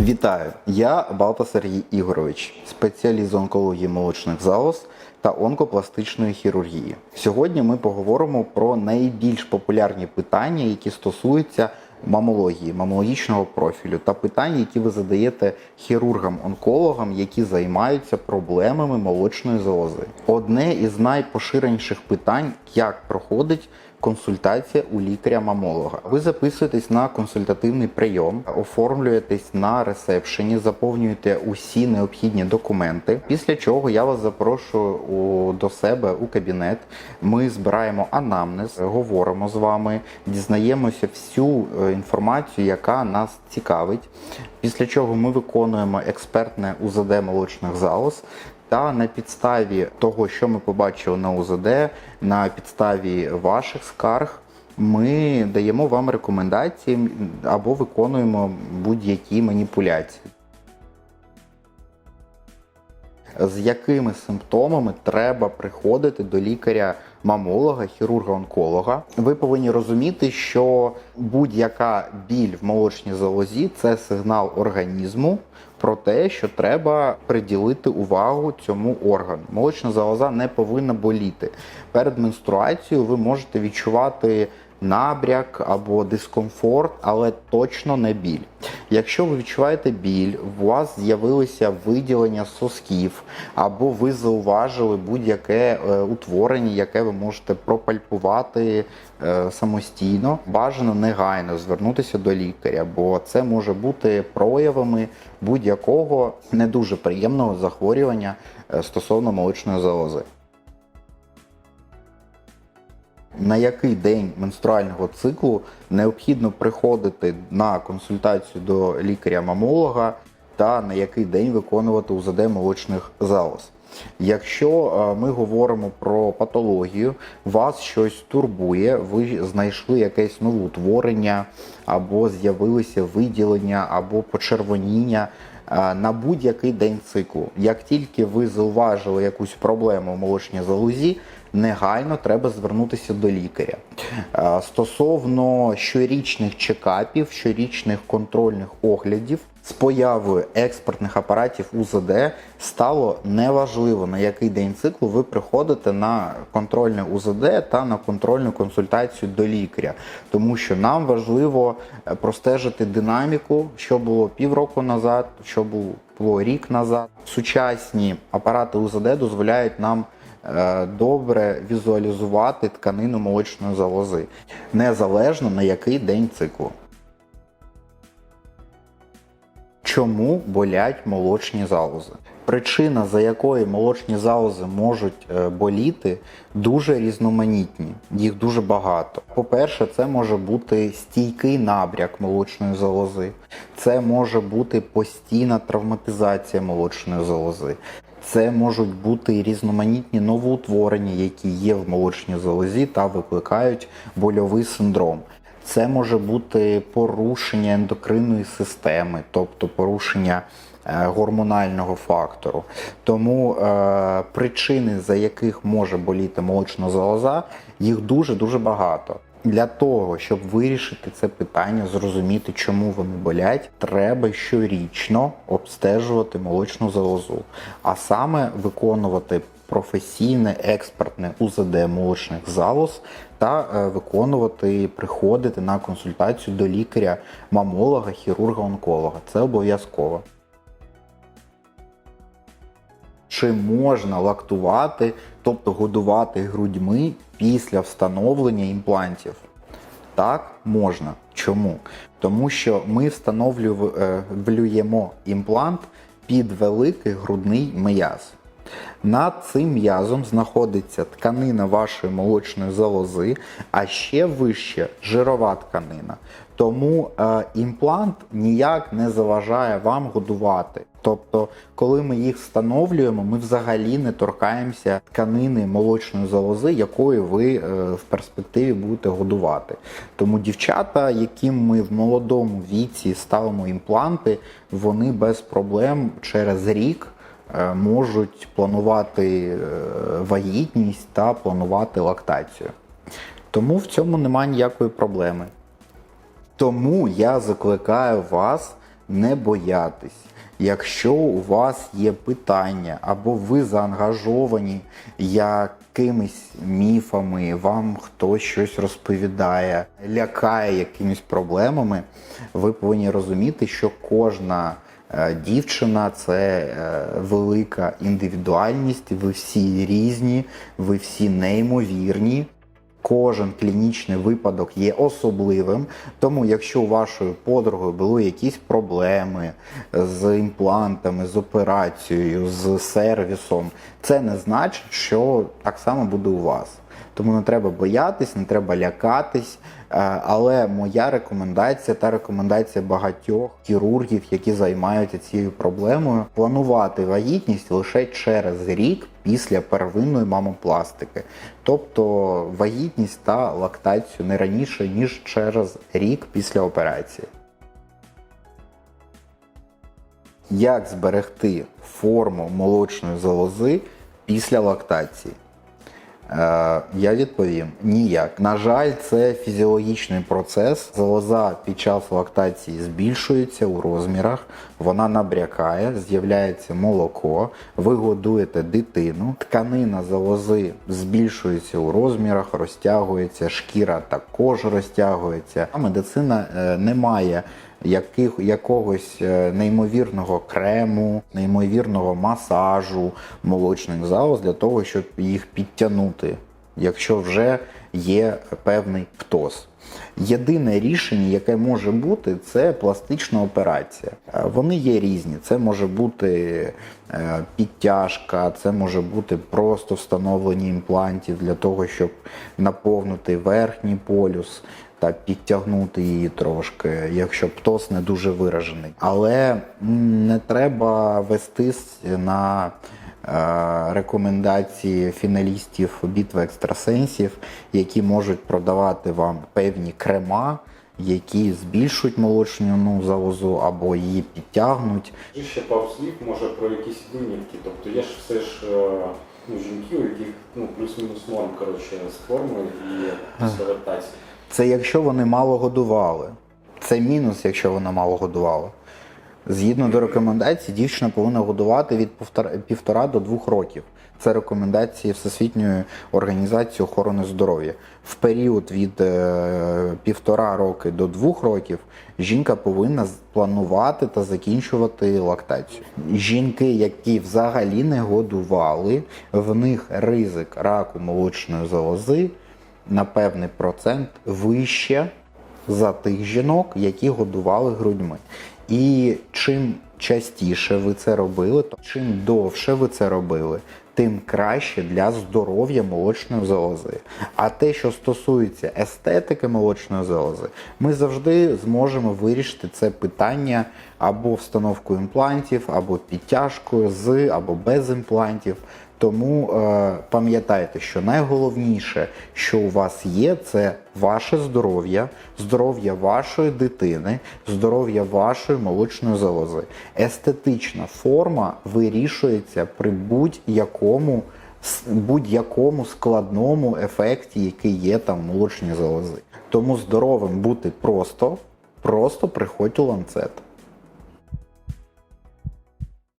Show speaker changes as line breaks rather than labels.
Вітаю! Я Балта Сергій Ігорович, спеціаліст з онкології молочних залоз та онкопластичної хірургії. Сьогодні ми поговоримо про найбільш популярні питання, які стосуються мамології, мамологічного профілю та питання, які ви задаєте хірургам-онкологам, які займаються проблемами молочної залози. Одне із найпоширеніших питань, як проходить консультація у лікаря-мамолога. Ви записуєтесь на консультативний прийом, оформлюєтесь на ресепшені, заповнюєте усі необхідні документи. Після чого я вас запрошую у, до себе у кабінет. Ми збираємо анамнез, говоримо з вами, дізнаємося всю е, інформацію, яка нас цікавить. Після чого ми виконуємо експертне УЗД молочних залоз. Та на підставі того, що ми побачили на УЗД, на підставі ваших скарг, ми даємо вам рекомендації або виконуємо будь-які маніпуляції. З якими симптомами треба приходити до лікаря-мамолога, хірурга-онколога. Ви повинні розуміти, що будь-яка біль в молочній залозі це сигнал організму про те, що треба приділити увагу цьому органу. Молочна залоза не повинна боліти. Перед менструацією ви можете відчувати набряк або дискомфорт, але точно не біль. Якщо ви відчуваєте біль, у вас з'явилися виділення сосків, або ви зауважили будь-яке е, утворення, яке ви можете пропальпувати е, самостійно, бажано негайно звернутися до лікаря, бо це може бути проявами будь-якого не дуже приємного захворювання е, стосовно молочної залози. На який день менструального циклу необхідно приходити на консультацію до лікаря-мамолога та на який день виконувати УЗД молочних залоз. Якщо е, ми говоримо про патологію, вас щось турбує, ви знайшли якесь новоутворення, або з'явилися виділення, або почервоніння е, на будь-який день циклу. Як тільки ви зауважили якусь проблему в молочній залозі, негайно треба звернутися до лікаря. Е, Стосовно щорічних чекапів, щорічних контрольних оглядів з появою експертних апаратів УЗД стало неважливо на який день циклу ви приходите на контрольне УЗД та на контрольну консультацію до лікаря, тому що нам важливо е, простежити динаміку, що було півроку назад, що було рік назад. Сучасні апарати УЗД дозволяють нам добре візуалізувати тканину молочної залози, незалежно на який день циклу. Чому болять молочні залози? Причина, за якою молочні залози можуть е, боліти, дуже різноманітні, їх дуже багато. По-перше, це може бути стійкий набряк молочної залози, це може бути постійна травматизація молочної залози. Це можуть бути різноманітні новоутворення, які є в молочній залозі та викликають больовий синдром. Це може бути порушення ендокринної системи, тобто порушення е, гормонального фактору. Тому е, причини, за яких може боліти молочна залоза, їх дуже-дуже багато. Для того, щоб вирішити це питання, зрозуміти, чому вони болять, треба щорічно обстежувати молочну залозу, а саме виконувати професійне експертне УЗД молочних залоз та е, виконувати, приходити на консультацію до лікаря, мамолога, хірурга, онколога. Це обов'язково. Чи можна лактувати, тобто годувати грудьми після встановлення імплантів? Так, можна. Чому? Тому що ми встановлюємо імплант під великий грудний м'яз. Над цим м'язом знаходиться тканина вашої молочної залози, а ще вище жирова тканина. Тому е, імплант ніяк не заважає вам годувати. Тобто, коли ми їх встановлюємо, ми взагалі не торкаємося тканини молочної залози, якою ви е, в перспективі будете годувати. Тому дівчата, яким ми в молодому віці ставимо імпланти, вони без проблем через рік можуть планувати е, вагітність та планувати лактацію. Тому в цьому немає ніякої проблеми. Тому я закликаю вас не боятись. Якщо у вас є питання або ви заангажовані якимись міфами, вам хтось щось розповідає, лякає якимись проблемами, ви повинні розуміти, що кожна е, дівчина це е, велика індивідуальність, ви всі різні, ви всі неймовірні. Кожен клінічний випадок є особливим, тому якщо у вашою подругою були якісь проблеми з імплантами, з операцією, з сервісом, це не значить, що так само буде у вас. Тому не треба боятись, не треба лякатись. Е, Але моя рекомендація та рекомендація багатьох хірургів, які займаються цією проблемою, планувати вагітність лише через рік після первинної мамопластики, тобто вагітність та лактацію не раніше ніж через рік після операції. Як зберегти форму молочної залози після лактації? Е, Я відповім ніяк. На жаль, це фізіологічний процес. Залоза під час лактації збільшується у розмірах, вона набрякає, з'являється молоко, ви годуєте дитину, тканина залози збільшується у розмірах, розтягується, шкіра також розтягується. А медицина е, не має яких, якогось е, неймовірного крему, неймовірного масажу молочних залоз для того, щоб їх підтягнути, якщо вже є певний птоз. Єдине рішення, яке може бути, це пластична операція. Е, Вони є різні. Це може бути е, підтяжка, це може бути просто встановлення імплантів для того, щоб наповнити верхній полюс та підтягнути її трошки, якщо птоз не дуже виражений. Але не треба вестись на рекомендації фіналістів битви екстрасенсів, які можуть продавати вам певні крема, які збільшують молочну залозу або її підтягнуть.
Ще пару слів, може про якісь винятки. Тобто є ж все ж е, ну, жінки, у яких ну, плюс-мінус норм коротше, з формою і після.
Це якщо вони мало годували. Це мінус, якщо вона мало годувала. Згідно до рекомендацій, дівчина повинна годувати від півтора, до двох років. Це рекомендації Всесвітньої організації охорони здоров'я. В період від е, півтора роки до двох років жінка повинна планувати та закінчувати лактацію. Жінки, які взагалі не годували, в них ризик раку молочної залози на певний процент вище за тих жінок, які годували грудьми. І чим частіше ви це робили, то чим довше ви це робили, тим краще для здоров'я молочної залози. А те, що стосується естетики молочної залози, ми завжди зможемо вирішити це питання або встановкою імплантів, або підтяжкою з або без імплантів. Тому е, пам'ятайте, що найголовніше, що у вас є, це ваше здоров'я, здоров'я вашої дитини, здоров'я вашої молочної залози. Естетична форма вирішується при будь-якому будь-якому складному ефекті, який є там в молочній залози. Тому здоровим бути просто, просто приходь у ланцет.